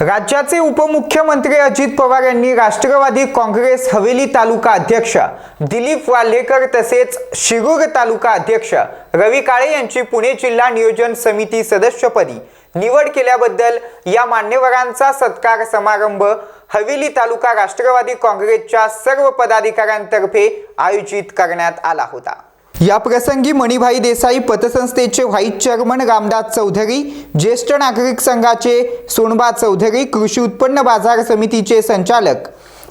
राज्याचे उपमुख्यमंत्री अजित पवार यांनी राष्ट्रवादी काँग्रेस हवेली तालुका अध्यक्ष दिलीप वाल्हेकर तसेच शिरूर तालुका अध्यक्ष रवी काळे यांची पुणे जिल्हा नियोजन समिती सदस्यपदी निवड केल्याबद्दल या मान्यवरांचा सत्कार समारंभ हवेली तालुका राष्ट्रवादी काँग्रेसच्या सर्व पदाधिकाऱ्यांतर्फे आयोजित करण्यात आला होता. या प्रसंगी मणिभाई देसाई पतसंस्थेचे व्हाईस चेअरमन रामदास चौधरी ज्येष्ठ नागरिक संघाचे सोनबा चौधरी कृषी उत्पन्न बाजार समितीचे संचालक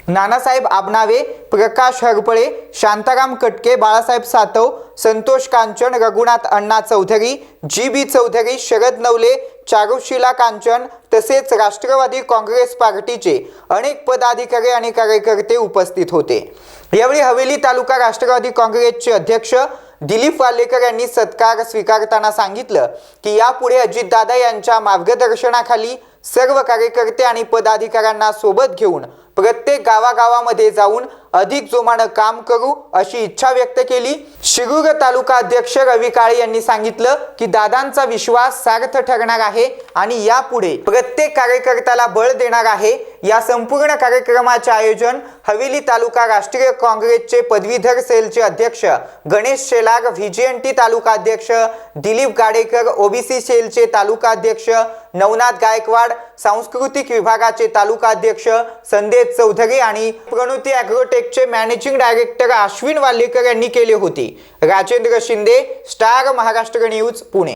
नानासाहेब आबनावे प्रकाश हरपळे शांताराम कटके बाळासाहेब सातव संतोष कांचन रघुनाथ अण्णा चौधरी जी बी चौधरी शरद नवले चारुशिला कांचन तसेच राष्ट्रवादी काँग्रेस पार्टीचे अनेक पदाधिकारी आणि कार्यकर्ते उपस्थित होते. यावेळी हवेली तालुका राष्ट्रवादी काँग्रेसचे अध्यक्ष दिलीप वालेकर यांनी सत्कार स्वीकारताना सांगितलं की यापुढे अजितदादा यांच्या मार्गदर्शनाखाली सर्व कार्यकर्ते आणि पदाधिकाऱ्यांना सोबत घेऊन प्रत्येक गावागावामध्ये जाऊन अधिक जोमानं काम करू अशी इच्छा व्यक्त केली. शिरूर तालुका अध्यक्ष रवी काळे यांनी सांगितलं की दादांचा विश्वास सार्थ ठरणार आहे आणि यापुढे प्रत्येक कार्यकर्त्याला बळ देणार आहे या संपूर्ण कार्यक्रमाचे आयोजन हवेली तालुका राष्ट्रीय काँग्रेसचे पदवीधर सेलचे अध्यक्ष गणेश शेलार व्हीजीएनटी तालुका अध्यक्ष दिलीप गाडेकर ओबीसी सेलचे तालुका अध्यक्ष नवनाथ गायकवाड सांस्कृतिक विभागाचे तालुका अध्यक्ष संदेश चौधरी आणि प्रणुती ॲग्रोटेकचे मॅनेजिंग डायरेक्टर अश्विन वाल्हेकर यांनी केले होते. Rajendra Shinde star Maharashtra news Pune.